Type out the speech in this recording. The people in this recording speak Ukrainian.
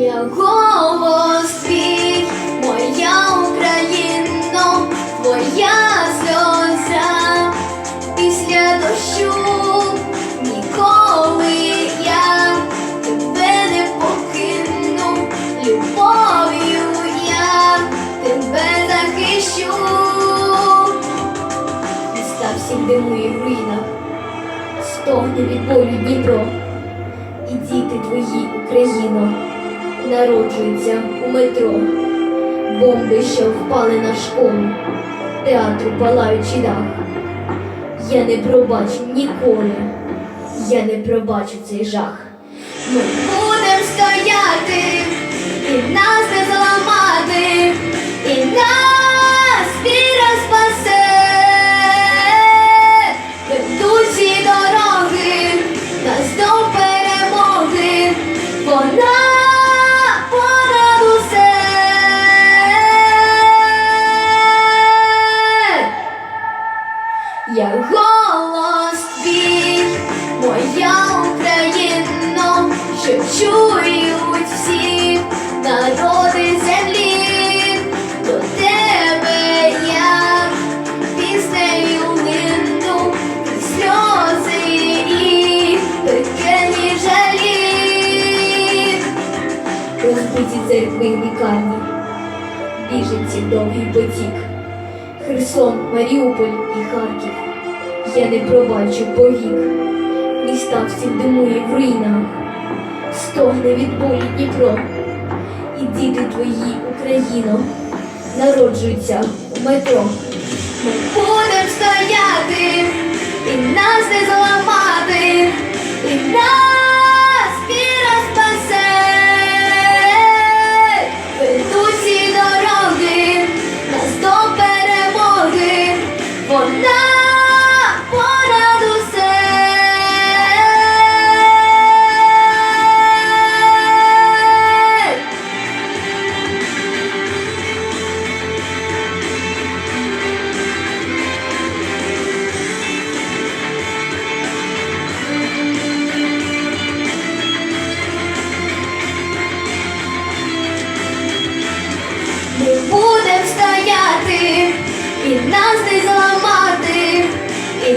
Я голос моя Україно, твоя сльоза. Після дощу ніколи я тебе не покину, любов'ю я тебе захищу. Міста всіх димує в руїнах, стогне від болю Дніпро. І діти твої, Україно, народжуються у метро. Бомби, що впали на школу, театру палаючий дах. Я не пробачу ніколи, я не пробачу цей жах. Ми Я голос твій, моя Україно, що чують всі народи землі, до тебе я піснею крізь сльози і пекельні жалі. Розбиті церкви й лікарні, біженців довгий потік. Херсон, Маріуполь і Харків. Я не пробачу повік. Міста всі димує в руїнах, стогне від болі Дніпро. І діти твої, Україно, народжуються у метро. Ми будем стояти, і нас не зламати, нас не зламати. І